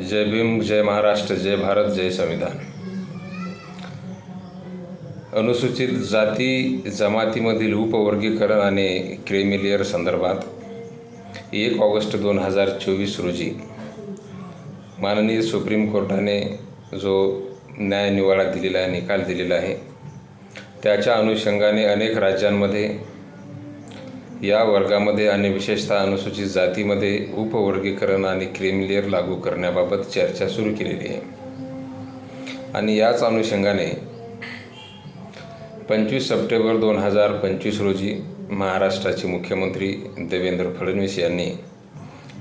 जय भीम जय महाराष्ट्र जय भारत जय संविधान. अनुसूचित जाती जमातीमधील उपवर्गीकरण आणि क्रेमिलियर संदर्भात एक ऑगस्ट दोन हजार चोवीस रोजी माननीय सुप्रीम कोर्टाने जो न्यायनिवाडा दिलेला आहे निकाल दिलेला आहे त्याच्या अनुषंगाने अनेक राज्यांमध्ये या वर्गामध्ये आणि विशेषतः अनुसूचित जातीमध्ये उपवर्गीकरण आणि क्रिमिलियर लागू करण्याबाबत चर्चा सुरू केलेली आहे. आणि याच अनुषंगाने पंचवीस सप्टेंबर दोन हजार पंचवीस रोजी महाराष्ट्राचे मुख्यमंत्री देवेंद्र फडणवीस यांनी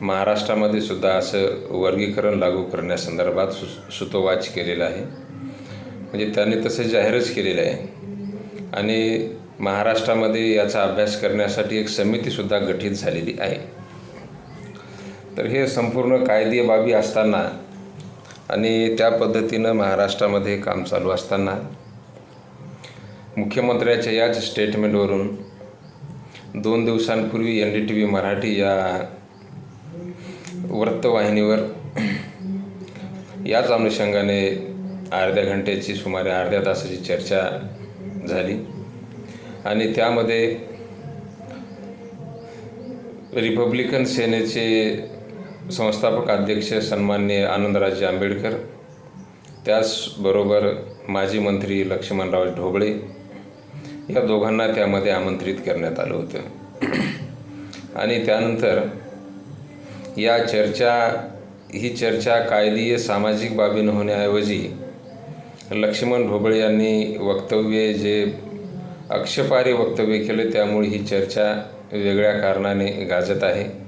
महाराष्ट्रामध्ये सुद्धा असं वर्गीकरण लागू करण्यासंदर्भात सु सुतोवाच केलेला आहे. म्हणजे त्यांनी तसं जाहीरच केलेलं आहे. आणि महाराष्ट्रामध्ये याचा अभ्यास करण्यासाठी एक समितीसुद्धा गठीत झालेली आहे. तर हे संपूर्ण कायदे बाबी असताना आणि त्या पद्धतीनं महाराष्ट्रामध्ये काम चालू असताना मुख्यमंत्र्याच्या याच स्टेटमेंटवरून दोन दिवसांपूर्वी N D T V Marathi या वृत्तवाहिनीवर याच अनुषंगाने अर्ध्या घंट्याची सुमारे अर्ध्या तासाची चर्चा झाली. आणि त्यामध्ये रिपब्लिकन सेनेचे संस्थापक अध्यक्ष सन्मान्य आनंदराजे आंबेडकर त्याचबरोबर माजी मंत्री लक्ष्मणराव ढोबळे या दोघांना त्यामध्ये आमंत्रित करण्यात आलं होतं. आणि त्यानंतर या चर्चा ही चर्चा कायदीय सामाजिक बाबीनं होण्याऐवजी लक्ष्मण ढोबळे यांनी वक्तव्ये जे आक्षेपार्ह वक्तव्य केले त्यामुळे ही चर्चा वेगळ्या कारणाने गाजत आहे.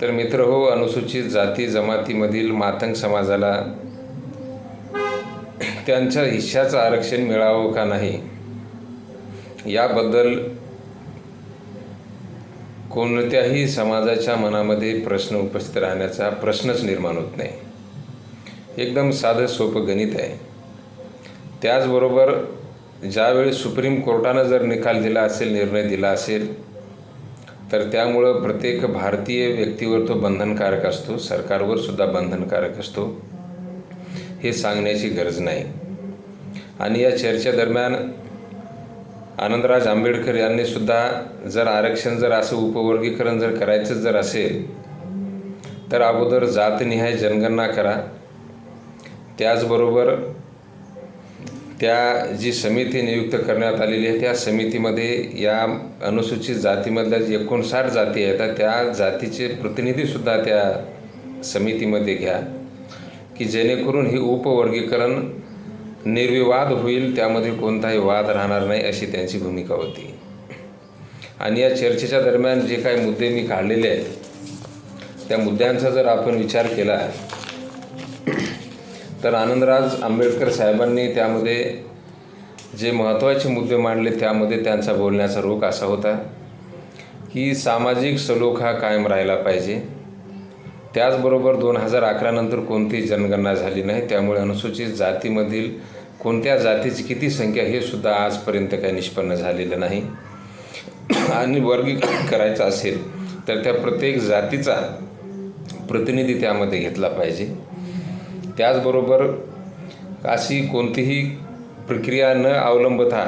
तर मित्र हो अनुसूचित जाती जमातीमधील मातंग समाजाला त्यांच्या हिश्श्याचं आरक्षण मिळावं का नाही? याबद्दल कोणत्याही समाजाच्या मनामध्ये प्रश्न उपस्थित राहण्याचा प्रश्नच निर्माण होत नाही. एकदम साधं सोपं गणित आहे. त्याचबरोबर ज्यावेळी सुप्रीम कोर्टानं जर निकाल दिला असेल निर्णय दिला असेल तर त्यामुळं प्रत्येक भारतीय व्यक्तीवर तो बंधनकारक असतो सरकारवर सुद्धा बंधनकारक असतो हे सांगण्याची गरज नाही. आणि या चर्चेदरम्यान आनंदराज आंबेडकर यांनी सुद्धा जर आरक्षण जर असं उपवर्गीकरण जर करायचं जर असेल तर अगोदर जातनिहाय जनगणना करा. त्याचबरोबर त्या जी समिती नियुक्त करण्यात आलेली आहे त्या समितीमध्ये या अनुसूचित जातीमधल्या जी एकोणसाठ जाती आहेत त्या जातीचे प्रतिनिधीसुद्धा त्या समितीमध्ये घ्या की जेणेकरून हे उपवर्गीकरण निर्विवाद होईल त्यामध्ये कोणताही वाद राहणार नाही अशी त्यांची भूमिका होती. आणि या चर्चेच्या दरम्यान जे काही मुद्दे मी काढलेले आहेत त्या मुद्द्यांचा जर आपण विचार केला तर आनंदराज आंबेडकर साहेबांनी त्यामध्ये जे महत्त्वाचे मुद्दे मांडले त्यामध्ये त्यांचा बोलण्याचा रोख असा होता की सामाजिक सलोखा कायम राहिला पाहिजे. त्याचबरोबर दोन हजार अकरानंतर कोणतीही जनगणना झाली नाही त्यामुळे अनुसूचित जातीमधील कोणत्या जातीची किती संख्या हे सुद्धा आजपर्यंत काही निष्पन्न झालेलं नाही. आणि वर्गीकरण करायचं असेल तर त्या प्रत्येक जातीचा प्रतिनिधी त्यामध्ये घेतला पाहिजे. त्याचबरोबर अशी कोणतीही प्रक्रिया न अवलंबता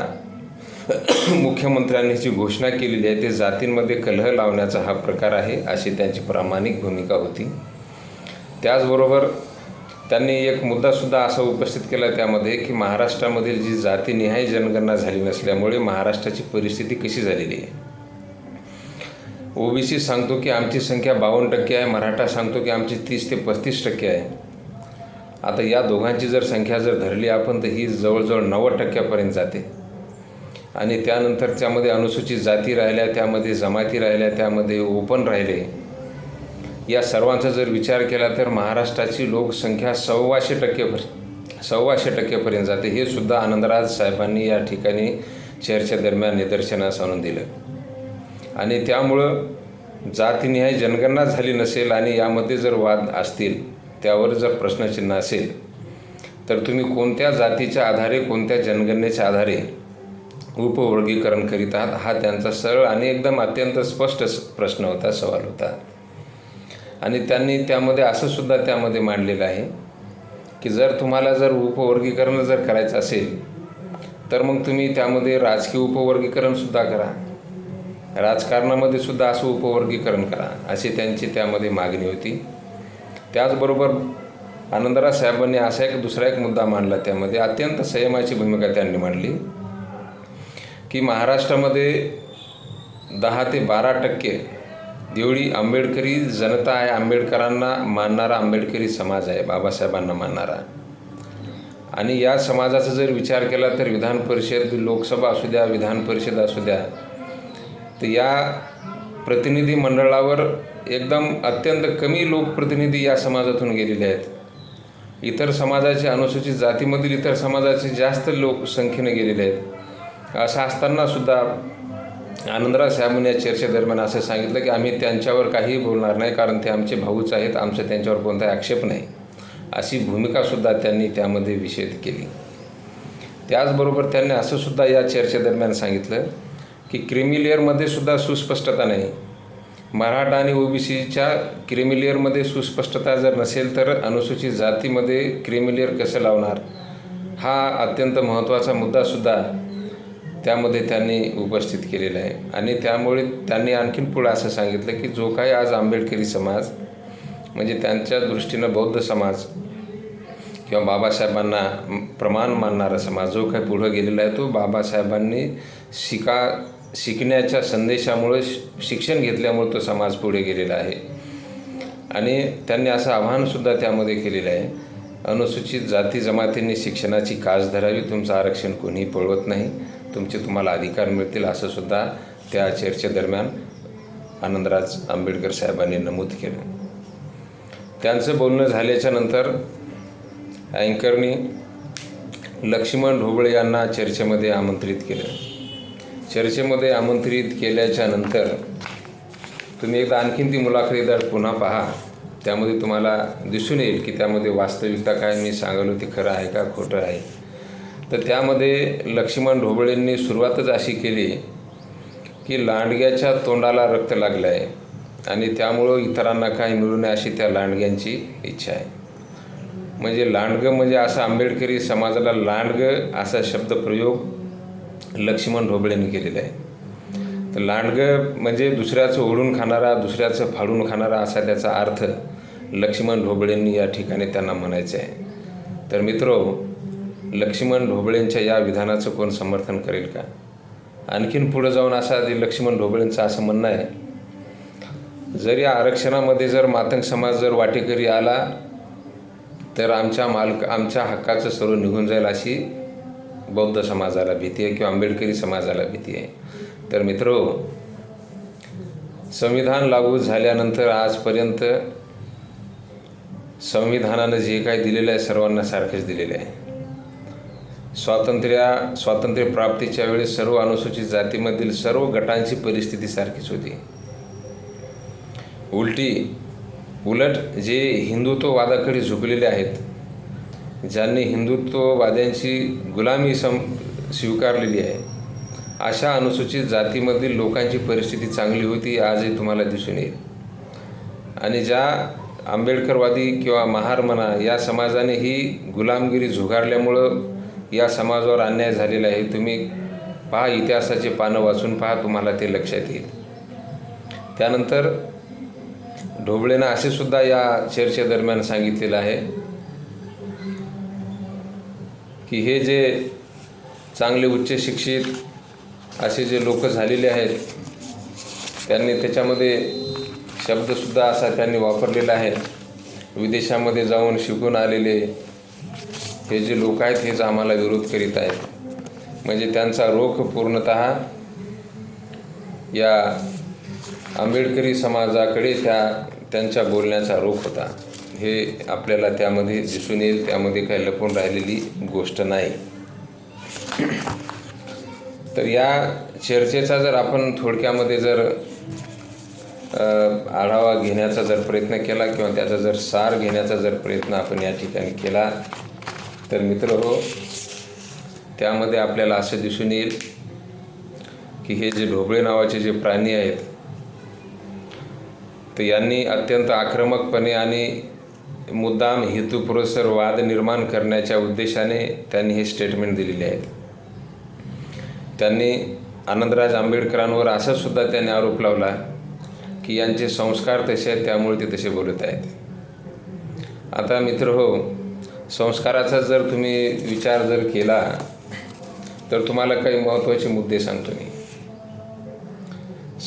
मुख्यमंत्र्यांनी जी घोषणा केलेली आहे ते जातींमध्ये कलह लावण्याचा हा प्रकार आहे अशी त्यांची प्रामाणिक भूमिका होती. त्याचबरोबर त्यांनी एक मुद्दासुद्धा असा उपस्थित केला त्यामध्ये की महाराष्ट्रामधील जी जातीनिहाय जनगणना झाली नसल्यामुळे महाराष्ट्राची परिस्थिती कशी झालेली आहे? ओबीसी सांगतो की आमची संख्या बावन्न टक्के आहे मराठा सांगतो की आमची तीस ते पस्तीस टक्के आहे. आता या दोघांची जर संख्या जर धरली आपण तर ही जवळजवळ नव्वद टक्क्यापर्यंत जाते. आणि त्यानंतर त्यामध्ये अनुसूचित जाती राहिल्या त्यामध्ये जमाती राहिल्या त्यामध्ये ओपन राहिले. या सर्वांचा जर विचार केला तर महाराष्ट्राची लोकसंख्या सव्वाशे टक्केपर्यंत सव्वाशे टक्केपर्यंत जाते. हे सुद्धा आनंदराज साहेबांनी या ठिकाणी चर्चेदरम्यान निदर्शनास आणून दिलं. आणि त्यामुळं जातीनिहाय जनगणना झाली नसेल आणि यामध्ये जर वाद असतील त्यावर जर प्रश्नचिन्ह असेल तर तुम्ही कोणत्या जातीच्या आधारे कोणत्या जनगणनेच्या आधारे उपवर्गीकरण करीत आहात हा त्यांचा सरळ आणि एकदम अत्यंत स्पष्ट स- प्रश्न होता सवाल होता. आणि त्यांनी त्यामध्ये असं सुद्धा त्यामध्ये मांडलेलं आहे की जर तुम्हाला जर उपवर्गीकरण जर करायचं असेल तर मग तुम्ही त्यामध्ये राजकीय उपवर्गीकरणसुद्धा करा. राजकारणामध्ये सुद्धा असं उपवर्गीकरण करा अशी त्यांची त्यामध्ये मागणी होती. त्याचबरोबर आनंदराज साहेबांनी असा एक दुसरा एक मुद्दा मांडला त्यामध्ये. अत्यंत संयमाची भूमिका त्यांनी मांडली. की महाराष्ट्रामध्ये दहा ते बारा टक्के देवळी आंबेडकरी जनता आहे आंबेडकरांना मानणारा आंबेडकरी समाज आहे बाबासाहेबांना मानणारा. आणि या समाजाचा जर विचार केला तर विधान परिषद लोकसभा असू द्या विधान परिषद असू द्या तर या प्रतिनिधी मंडळावर एकदम अत्यंत कमी लोकप्रतिनिधी या समाजातून गेलेले आहेत. इतर समाजाचे अनुसूचित जातीमधील इतर समाजाचे जास्त लोकसंख्येनं गेलेले आहेत. असं असताना सुद्धा आनंदराज साहेबांनी या चर्चेदरम्यान असं सांगितलं की आम्ही त्यांच्यावर काहीही बोलणार नाही कारण ते आमचे भाऊच आहेत आमचं त्यांच्यावर कोणताही आक्षेप नाही. अशी भूमिकासुद्धा त्यांनी त्यामध्ये विषेध केली. त्याचबरोबर त्यांनी असंसुद्धा या चर्चेदरम्यान सांगितलं की क्रिमिलेअरमध्ये सुद्धा सुस्पष्टता नाही. मराठा आणि ओबीसीच्या क्रिमिलियरमध्ये सुस्पष्टता जर नसेल तर अनुसूचित जातीमध्ये क्रिमिलियर कसं लावणार? हा अत्यंत महत्त्वाचा मुद्दासुद्धा त्यामध्ये त्यांनी उपस्थित केलेला आहे. आणि त्यामुळे त्यांनी आणखीन पुढं असं सांगितलं की जो काही आज आंबेडकरी समाज म्हणजे त्यांच्या दृष्टीनं बौद्ध समाज किंवा बाबासाहेबांना प्रमाण मानणारा समाज जो काही पुढं गेलेला आहे तो बाबासाहेबांनी शिका शिकण्याच्या संदेशामुळे शिक्षण घेतल्यामुळे तो समाज पुढे गेलेला आहे. आणि त्यांनी असं आव्हानसुद्धा त्यामध्ये केलेलं आहे. अनुसूचित जाती जमातींनी शिक्षणाची कास धरावी तुमचं आरक्षण कोणीही पळवत नाही. तुमचे तुम्हाला अधिकार मिळतील असंसुद्धा त्या चर्चेदरम्यान आनंदराज आंबेडकर साहेबांनी नमूद केलं. त्यांचं बोलणं झाल्याच्यानंतर अँकरनी लक्ष्मण ढोबळे यांना चर्चेमध्ये आमंत्रित केलं. चर्चेमध्ये आमंत्रित केल्याच्यानंतर तुम्ही एकदा आणखीन ती मुलाखतीदार पुन्हा पहा. त्यामध्ये तुम्हाला दिसून येईल की त्यामध्ये वास्तविकता काय मी सांगलो ते खरं आहे का खोटं आहे. तर त्यामध्ये लक्ष्मण ढोबळेंनी सुरुवातच अशी केली की लांडग्याच्या तोंडाला रक्त लागलं आहे आणि त्यामुळं इतरांना काही मिळू नये अशी त्या लांडग्यांची इच्छा आहे. म्हणजे लांडगं म्हणजे असं आंबेडकरी समाजाला लांडगं असा शब्दप्रयोग लक्ष्मण ढोबळेंनी केलेलं आहे. तर लांडगं म्हणजे दुसऱ्याचं ओढून खाणारा दुसऱ्याचं फाडून खाणारा असा त्याचा अर्थ लक्ष्मण ढोबळेंनी या ठिकाणी त्यांना म्हणायचं आहे. तर मित्रो लक्ष्मण ढोबळेंच्या या विधानाचं कोण समर्थन करेल का? आणखीन पुढं जाऊन असा लक्ष्मण ढोबळेंचं असं म्हणणं आहे. जर या आरक्षणामध्ये जर मातंग समाज जर वाटेकरी आला तर आमच्या मालक आमच्या हक्काचं सर्व निघून जाईल अशी बौद्ध समाजाला भीती आहे किंवा आंबेडकरी समाजाला भीती आहे. तर मित्रो संविधान लागू झाल्यानंतर आजपर्यंत संविधानानं जे काही दिलेलं आहे सर्वांना सारखेच दिलेलं आहे. स्वातंत्र्या स्वातंत्र्य प्राप्तीच्या वेळेस सर्व अनुसूचित जातीमधील सर्व गटांची परिस्थिती सारखीच होती. उलटी उलट जे हिंदुत्ववादाकडे झुकलेले आहेत ज्यांनी हिंदुत्ववाद्यांची गुलामी सम स्वीकारलेली आहे अशा अनुसूचित जातीमधील लोकांची परिस्थिती चांगली होती आजही तुम्हाला दिसून येईल. आणि ज्या आंबेडकरवादी किंवा महार म्हणा या समाजाने ही गुलामगिरी झुगारल्यामुळं या समाजावर अन्याय झालेला आहे तुम्ही पहा इतिहासाचे पानं वाचून पहा तुम्हाला ते लक्षात येईल. त्यानंतर ढोबळेनं असे सुद्धा या चर्चेदरम्यान सांगितलेलं आहे की हे जे चांगले उच्च शिक्षित असे जे लोक झालेले आहेत त्यांनी त्याच्यामध्ये शब्दसुद्धा असा त्यांनी वापरलेला आहे. विदेशामध्ये जाऊन शिकून आलेले हे जे लोक आहेत हेच आम्हाला विरोध करीत आहेत. म्हणजे त्यांचा रोख पूर्णत या आंबेडकरी समाजाकडे त्या त्यांच्या बोलण्याचा रोख होता. हे आपल्याला त्यामध्ये दिसून येईल त्यामध्ये काही लपून राहिलेली गोष्ट नाही. तर या चर्चेचा जर आपण थोडक्यामध्ये जर आढावा घेण्याचा जर प्रयत्न केला किंवा त्याचा जर सार घेण्याचा जर प्रयत्न आपण या ठिकाणी केला तर मित्र हो त्यामध्ये आपल्याला असं दिसून येईल की हे जे ढोबळे नावाचे जे प्राणी आहेत तर यांनी अत्यंत आक्रमकपणे आणि मुद्दाम हेतुपुरस्सर वाद निर्माण करण्याच्या उद्देशाने त्यांनी हे स्टेटमेंट दिलेले आहेत. त्यांनी आनंदराज आंबेडकरांवर असा सुद्धा त्यांनी आरोप लावला की यांचे संस्कार तसे आहेत त्यामुळे ते तसे बोलत आहेत. आता मित्र हो संस्काराचा जर तुम्ही विचार जर केला तर तुम्हाला काही महत्त्वाचे मुद्दे सांगतो मी.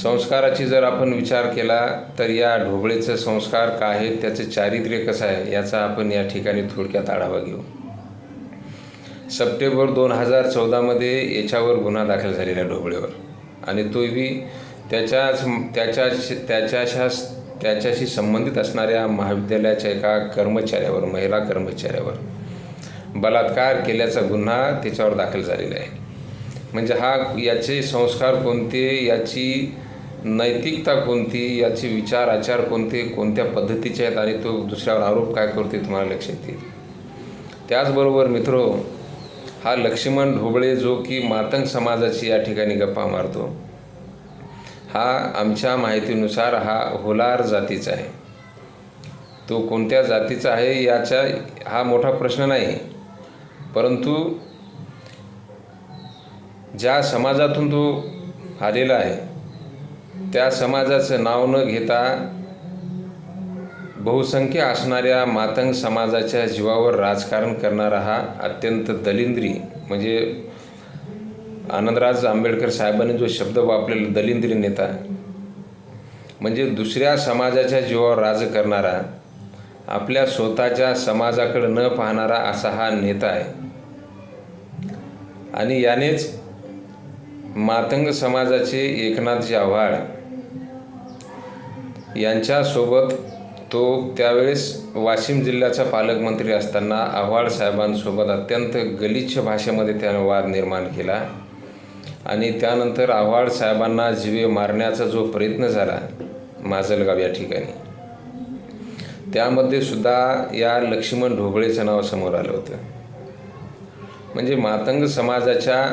संस्काराची जर आपण विचार केला तर या ढोबळेचं संस्कार काय आहेत त्याचं चारित्र्य कसं आहे याचा आपण या ठिकाणी थोडक्यात आढावा घेऊ. सप्टेंबर दोन हजार चौदामध्ये याच्यावर गुन्हा दाखल झालेला ढोबळेवर. आणि तोही त्याच्याच त्याच्या त्याच्याशा त्याच्याशी संबंधित असणाऱ्या महाविद्यालयाच्या एका कर्मचाऱ्यावर महिला कर्मचाऱ्यावर बलात्कार केल्याचा गुन्हा त्याच्यावर दाखल झालेला आहे. म्हणजे हा याचे संस्कार कोणते याची नैतिकता कोणती याचे विचार आचार कोणते कोणत्या पद्धतीचे आहेत आणि तो दुसऱ्यावर आरोप काय करते तुम्हाला लक्षात येईल. त्याचबरोबर मित्रो हा लक्ष्मण ढोबळे जो की मातंग समाजाची या ठिकाणी गप्पा मारतो हा आमच्या माहितीनुसार हा होलार जातीचा आहे. तो कोणत्या जातीचा आहे याचा हा मोठा प्रश्न नाही परंतु ज्या समाजातून तो आलेला आहे त्या समाजाचं नाव न घेता बहुसंख्य असणाऱ्या मातंग समाजाच्या जीवावर राजकारण करणारा हा अत्यंत दलिंद्री म्हणजे आनंदराज आंबेडकर साहेबांनी जो शब्द वापरलेला दलिंद्री नेता म्हणजे दुसऱ्या समाजाच्या जीवावर राज करणारा आपल्या स्वतःच्या समाजाकडे न पाहणारा असा हा नेता आहे. आणि यानेच मातंग समाजाचे एकनाथजी आव्हाड यांच्यासोबत तो त्यावेळेस वाशिम जिल्ह्याचा पालकमंत्री असताना आव्हाड साहेबांसोबत अत्यंत गलिच्छ भाषेमध्ये त्यानं वाद निर्माण केला. आणि त्यानंतर आव्हाड साहेबांना जीवे मारण्याचा जो प्रयत्न झाला माजलगाव या ठिकाणी त्यामध्ये सुद्धा या लक्ष्मण ढोबळेचं नाव समोर आलं होतं. म्हणजे मातंग समाजाच्या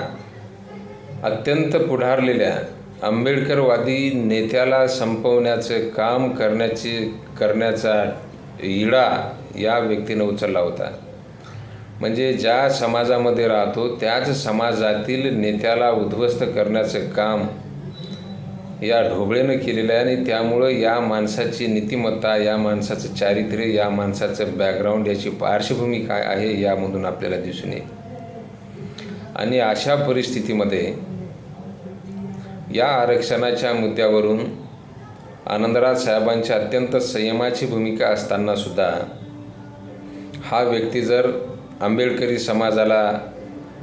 अत्यंत पुढारलेल्या आंबेडकरवादी नेत्याला संपवण्याचं काम करण्याची करण्याचा इडा या व्यक्तीनं उचलला होता. म्हणजे ज्या समाजामध्ये राहतो त्याच समाजातील नेत्याला उद्ध्वस्त करण्याचं काम या ढोबळेनं केलेलं आहे आणि त्यामुळं या माणसाची नीतिमत्ता या माणसाचं चारित्र्य या माणसाचं बॅकग्राऊंड याची पार्श्वभूमी काय आहे यामधून आपल्याला दिसून येईल. आणि अशा परिस्थितीमध्ये या आरक्षणाच्या मुद्द्यावरून आनंदराज साहेबांच्या अत्यंत संयमाची भूमिका असतानासुद्धा हा व्यक्ती जर आंबेडकरी समाजाला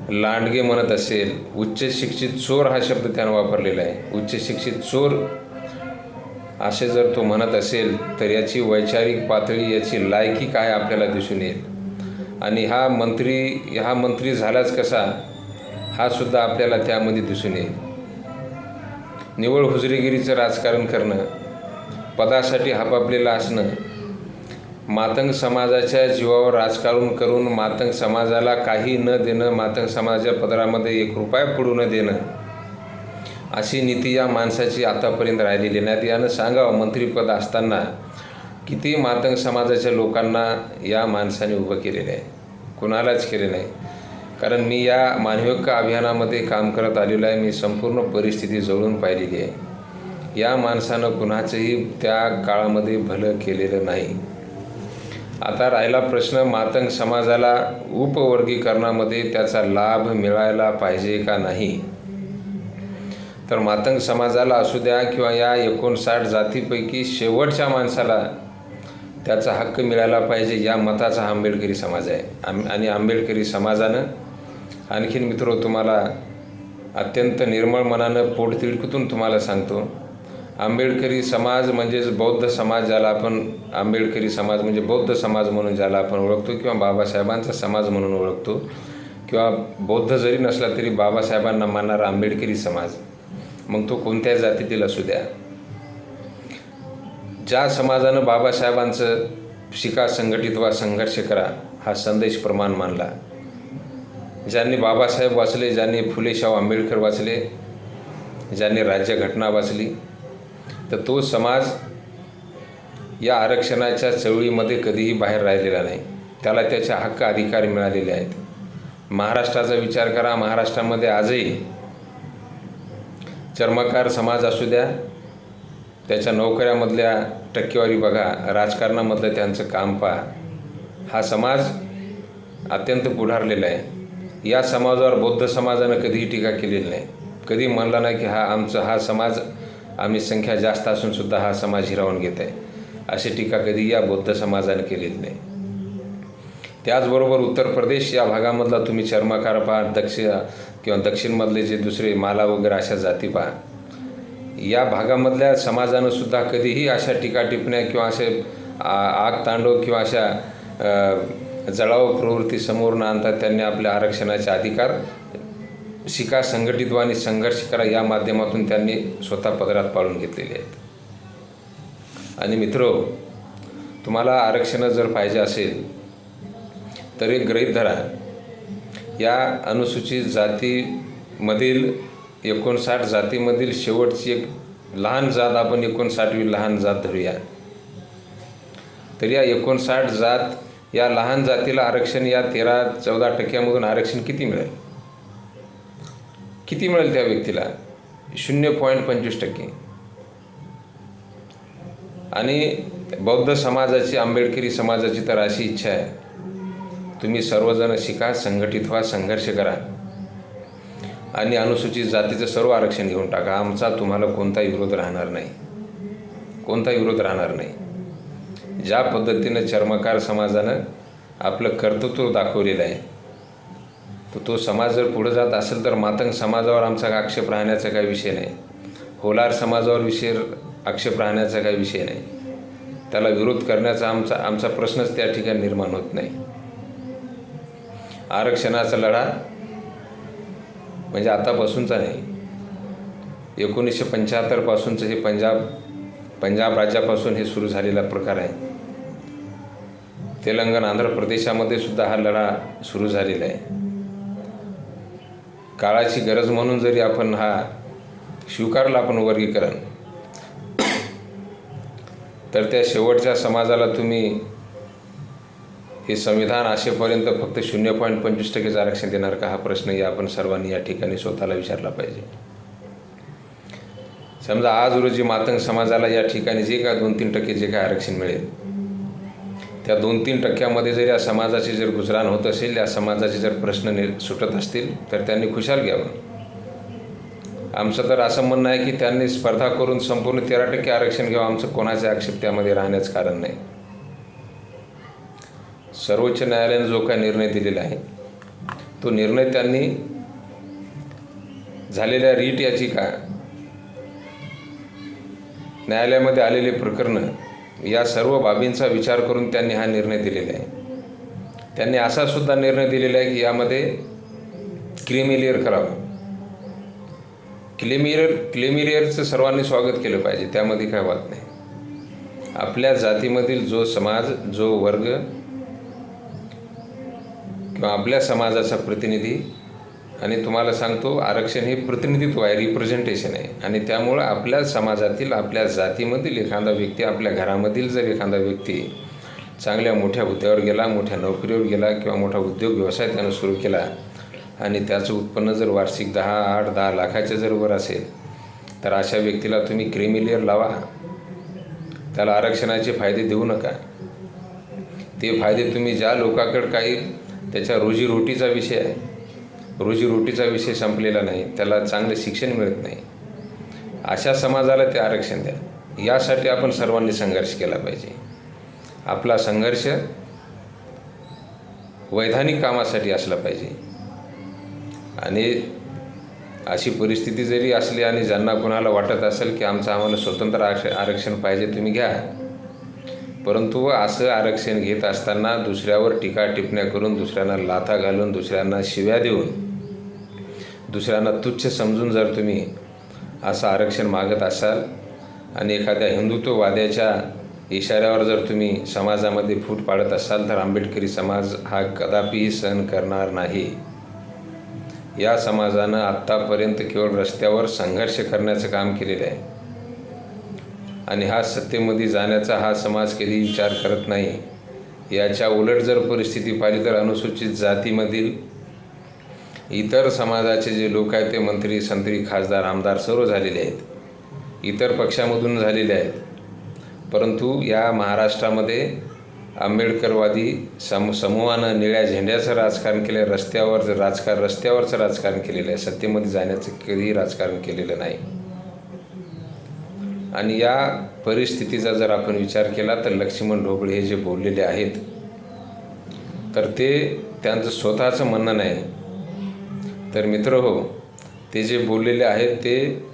लांडगे म्हणत असेल उच्च शिक्षित चोर हा शब्द त्यानं वापरलेला आहे. उच्च शिक्षित चोर असे जर तो म्हणत असेल तर याची वैचारिक पातळी याची लायकी काय आपल्याला दिसून येईल? आणि हा मंत्री हा मंत्री झालाच कसा हा सुद्धा आपल्याला त्यामध्ये दिसून येईल. निवळ हुजरेगिरीचं राजकारण करणं पदासाठी हपापलेलं असणं मातंग समाजाच्या जीवावर राजकारण करून मातंग समाजाला काही न देणं मातंग समाजाच्या पदरामध्ये एक रुपया पडू न देणं अशी नीती या माणसाची आतापर्यंत राहिलेली नाही यानं सांगावं मंत्रिपद असताना किती मातंग समाजाच्या लोकांना या माणसाने उभं केलेलं आहे? कुणालाच केले नाही. कारण मी या मानवी हक्क अभियानामध्ये काम करत आलेलो आहे. मी संपूर्ण परिस्थिती जवळून पाहिलेली आहे. या माणसानं कुणाचंही त्या काळामध्ये भलं केलेलं नाही. आता राहिला प्रश्न मातंग समाजाला उपवर्गीकरणामध्ये त्याचा लाभ मिळायला पाहिजे का नाही? तर मातंग समाजाला असू द्या किंवा या एकोणसाठ जातीपैकी शेवटच्या माणसाला त्याचा हक्क मिळायला पाहिजे या मताचा आंबेडकरी समाज आहे. आम आणि आंबेडकरी समाजानं आणखीन मित्र तुम्हाला अत्यंत निर्मळ मनानं पोटतिडकीतून तुम्हाला सांगतो. आंबेडकरी समाज म्हणजेच बौद्ध समाज ज्याला आपण आंबेडकरी समाज म्हणजे बौद्ध समाज म्हणून ज्याला आपण ओळखतो किंवा बाबासाहेबांचा समाज म्हणून ओळखतो किंवा बौद्ध जरी नसला तरी बाबासाहेबांना मानणारा आंबेडकरी समाज. मग तो कोणत्याही जातीतील असू द्या. ज्या समाजानं बाबासाहेबांचं शिका संघटित वा संघर्ष करा हा संदेश प्रमाण मानला. ज्यांनी बाबासाहेब वाचले ज्यांनी फुले शाहू आंबेडकर वाचले ज्यांनी राज्यघटना वाचली तर तो समाज या आरक्षणाच्या चळवळीमध्ये कधीही बाहेर राहिलेला नाही. त्याला त्याचे हक्क अधिकार मिळालेले आहेत. महाराष्ट्राचा विचार करा. महाराष्ट्रामध्ये आजही चर्मकार समाज असू द्या त्याच्या नोकऱ्यामधल्या टक्केवारी बघा राजकारणामधलं त्यांचं काम पहा. हा समाज अत्यंत पुढारलेला आहे. या समाजावर बौद्ध समाजानं कधीही टीका केलेली नाही. कधी म्हणला नाही की हा आमचा हा समाज आम्ही संख्या जास्त असूनसुद्धा हा समाज हिरावून घेत आहे. अशी टीका कधी या बौद्ध समाजाने केलेली नाही. त्याचबरोबर उत्तर प्रदेश या भागामधला तुम्ही चर्माकार पहा दक्षिण किंवा दक्षिणमधले जे दुसरे माला वगैरे अशा जाती पहा. या भागामधल्या समाजानं सुद्धा कधीही अशा टीका टिपण्या किंवा असे आ- आग तांडव किंवा अशा जळाव प्रवृत्ती समोर न आणता त्यांनी आपल्या आरक्षणाचे अधिकार शिका संघटित आणि संघर्ष करा या माध्यमातून त्यांनी स्वतः पदरात पाळून घेतलेले आहेत. आणि मित्रो तुम्हाला आरक्षण जर पाहिजे असेल तर एक गृहित धरा या अनुसूचित जातीमधील एकोणसाठ जातीमधील शेवटची एक लहान जात आपण एकोणसाठवी लहान जात धरूया. तर या एकोणसाठ जात या लहान जातीला आरक्षण या तेरा चौदा टक्क्यामधून आरक्षण किती मिळेल? किती मिळेल त्या व्यक्तीला? शून्य पॉईंट पंचवीस टक्के. आणि बौद्ध समाजाची आंबेडकरी समाजाची तर अशी इच्छा आहे. तुम्ही सर्वजण शिका संघटित व्हा संघर्ष करा. आणि अनुसूचित जातीचं सर्व आरक्षण घेऊन टाका. आमचा तुम्हाला कोणताही विरोध राहणार नाही. कोणताही विरोध राहणार नाही. ज्या पद्धतीनं चर्मकार समाजानं आपलं कर्तृत्व दाखवलेलं आहे तर तो समाज जर पुढं जात असेल तर मातंग समाजावर आमचा आक्षेप राहण्याचा काही विषय नाही. होलार समाजावर विषय आक्षेप राहण्याचा काही विषय नाही. त्याला विरोध करण्याचा आमचा आमचा प्रश्नच त्या ठिकाणी निर्माण होत नाही. आरक्षणाचा लढा म्हणजे आतापासूनचा नाही. एकोणीसशे पंच्याहत्तरपासूनचं हे पंजाब पंजाब राज्यापासून हे सुरू झालेला प्रकार आहे. तेलंगण आंध्र प्रदेशामध्ये सुद्धा हा लढा सुरू झालेला आहे. काळाची गरज म्हणून जरी आपण हा स्वीकारला आपण वर्गीकरण तर त्या शेवटच्या समाजाला तुम्ही हे संविधान असेपर्यंत फक्त शून्य पॉईंट पंचवीस टक्केच आरक्षण देणार का? हा प्रश्नही आपण सर्वांनी या ठिकाणी स्वतःला विचारला पाहिजे. समजा आज रोजी मातंग समाजाला या ठिकाणी जे काय दोन तीन टक्के जे काय आरक्षण मिळेल त्या दोन तीन टक्क्यामध्ये जर या समाजाची जर गुजराण होत असेल या समाजाचे जर प्रश्न नि सुटत असतील तर त्यांनी खुशाल घ्यावं. आमचं तर असं म्हणणं आहे की त्यांनी स्पर्धा करून संपूर्ण तेरा टक्के आरक्षण घ्यावं आमचं कोणाचे आक्षेप त्यामध्ये राहण्याचं कारण नाही. सर्वोच्च न्यायालयाने जो काय निर्णय दिलेला आहे तो निर्णय त्यांनी झालेल्या रीट याचिका न्यायालयामध्ये आलेले प्रकरणं या सर्व बाबींचा विचार करून त्यांनी हा निर्णय दिलेला आहे. त्यांनी असा सुद्धा निर्णय दिलेला आहे की यामध्ये क्लेमिलियर करावं. क्लेमिलियर क्लेमिलियरचं सर्वांनी स्वागत केलं पाहिजे त्यामध्ये काय वाद नाही. आपल्या जातीमधील जो समाज जो वर्ग किंवा आपल्या समाजाचा प्रतिनिधी आणि तुम्हाला सांगतो आरक्षण हे प्रतिनिधित्व आहे रिप्रेझेंटेशन आहे. आणि त्यामुळं आपल्या समाजातील आपल्या जातीमधील एखादा व्यक्ती आपल्या घरामधील जर एखादा व्यक्ती चांगल्या मोठ्या हुद्द्यावर गेला मोठ्या नोकरीवर गेला किंवा मोठा उद्योग व्यवसाय त्यानं सुरू केला आणि त्याचं उत्पन्न जर वार्षिक दहा आठ दहा लाखाच्या जर वर असेल तर अशा व्यक्तीला तुम्ही क्रिमिलियर लावा. त्याला आरक्षणाचे फायदे देऊ नका. ते फायदे तुम्ही ज्या लोकाकडे काही त्याच्या रोजीरोटीचा विषय आहे. रोजीरोटीचा विषय संपलेला नाही त्याला चांगले शिक्षण मिळत नाही. अशा समाजाला ते आरक्षण द्या. यासाठी आपण सर्वांनी संघर्ष केला पाहिजे. आपला संघर्ष वैधानिक कामासाठी असला पाहिजे. आणि अशी परिस्थिती जरी असली आणि ज्यांना कोणाला वाटत असेल की आमचं आम्हाला स्वतंत्र आरक्ष आरक्षण पाहिजे तुम्ही घ्या. परंतु असं आरक्षण घेत असताना दुसऱ्यावर टीका टिप्पण्या करून दुसऱ्यांना लाथा घालून दुसऱ्यांना शिव्या देऊन दुसऱ्यांना तुच्छ समजून जर तुम्ही असं आरक्षण मागत असाल आणि एखाद्या हिंदुत्ववाद्याच्या इशाऱ्यावर जर तुम्ही समाजामध्ये फूट पाडत असाल तर आंबेडकरी समाज हा कदापिही सहन करणार नाही. या समाजानं आत्तापर्यंत केवळ रस्त्यावर संघर्ष करण्याचं काम केलेलं आहे. आणि हा सत्तेमध्ये जाण्याचा हा समाज कधी विचार करत नाही. याच्या उलट जर परिस्थिती पाहिली तर अनुसूचित जातीमधील इतर समाजाचे जे लोक आहेत ते मंत्री संत्री खासदार आमदार सर्व झालेले आहेत. इतर पक्षामधून झालेले आहेत. परंतु या महाराष्ट्रामध्ये आंबेडकरवादी सम समूहानं निळ्या झेंड्याचं राजकारण केलं आहे रस्त्यावर राजकारण रस्त्यावरचं राजकारण केलेलं आहे सत्तेमध्ये जाण्याचं कधीही राजकारण केलेलं नाही. आणि या परिस्थितीचा जर आपण विचार केला तर लक्ष्मण ढोबळे हे जे बोललेले आहेत तर ते त्यांचं स्वतःचं म्हणणं नाही. तर मित्र हो ते जे बोललेले आहेत ते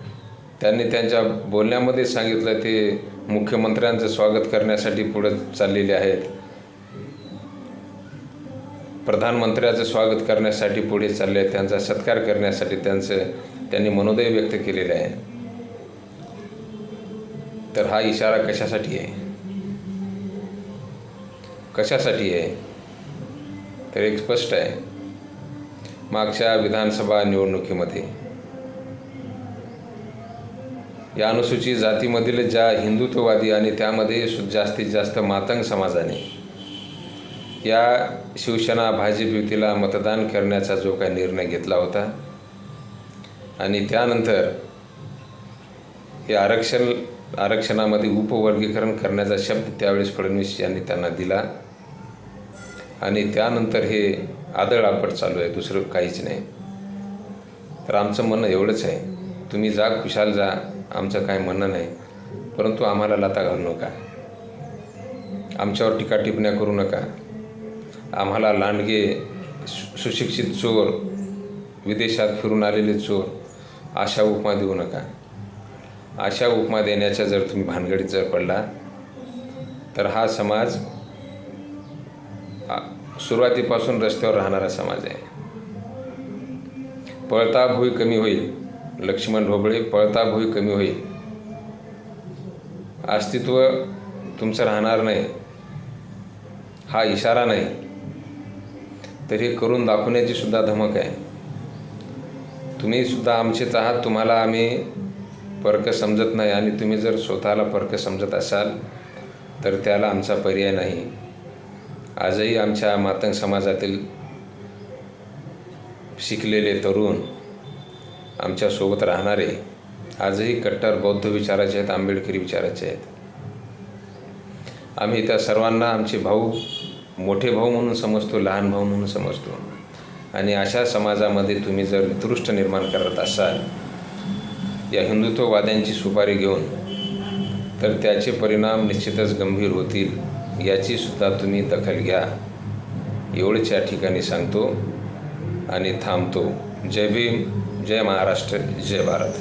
त्यांनी त्यांच्या बोलण्यामध्ये सांगितलं ते मुख्यमंत्र्यांचं स्वागत करण्यासाठी पुढे चाललेले आहेत. प्रधानमंत्र्याचं स्वागत करण्यासाठी पुढे चालले आहेत त्यांचा सत्कार करण्यासाठी त्यांचं त्यांनी मनोदय व्यक्त केलेले आहे. तर हा इशारा कशासाठी आहे? कशासाठी आहे? तर एक स्पष्ट आहे. मागच्या विधानसभा निवडणुकीमध्ये. या अनुसूचित जातीमधील ज्या हिंदुत्ववादी आणि त्यामध्ये सु- जास्तीत जास्त मातंग समाजाने या शिवसेना भाजप युतीला मतदान करण्याचा जो काही निर्णय घेतला होता आणि त्यानंतर हे आरक्षण आरक्षणामध्ये उपवर्गीकरण करण्याचा शब्द त्यावेळेस फडणवीस यांनी त्यांना दिला. आणि त्यानंतर हे आदळ आपट चालू आहे दुसरं काहीच नाही. तर आमचं म्हणणं एवढंच आहे तुम्ही जा खुशाल जा आमचं काय म्हणणं नाही. परंतु आम्हाला लाता घालू नका. आमच्यावर टीका टिपण्या करू नका. आम्हाला लांडगे सु- सुशिक्षित चोर विदेशात फिरून आलेले चोर अशा उपमा देऊ नका. अशा उपमा देण्याच्या जर तुम्ही भानगडीत जर पडला तर हा समाज सुरुवातीपासून रस्त्यावर राहणारा समाज आहे. पळता भुई कमी होईल लक्ष्मण ढोबळे पळता भुई कमी होईल. अस्तित्व तुमचं राहणार नाही. हा इशारा नाही. तर हे करून दाखवण्याची सुद्धा धमक आहे. तुम्ही सुद्धा आमचेच आहात तुम्हाला आम्ही पर्क समजत नाही आणि तुम्ही जर स्वतःला पर्क समजत असाल तर त्याला आमचा पर्याय नाही. आजही आमच्या मातंग समाजातील शिकलेले तरुण आमच्यासोबत राहणारे आजही कट्टर बौद्ध विचाराचे आहेत आंबेडकरी विचाराचे आहेत. आम्ही त्या सर्वांना आमचे भाऊ मोठे भाऊ म्हणून समजतो लहान भाऊ म्हणून समजतो. आणि अशा समाजामध्ये तुम्ही जर दृष्ट निर्माण करत असाल या हिंदुत्ववाद्यांची सुपारी घेऊन तर त्याचे परिणाम निश्चितच गंभीर होतील. याची सुद्धा तुम्ही दखल घ्या. एवढेच या ठिकाणी सांगतो आणि थांबतो. जय भीम जय महाराष्ट्र जय भारत.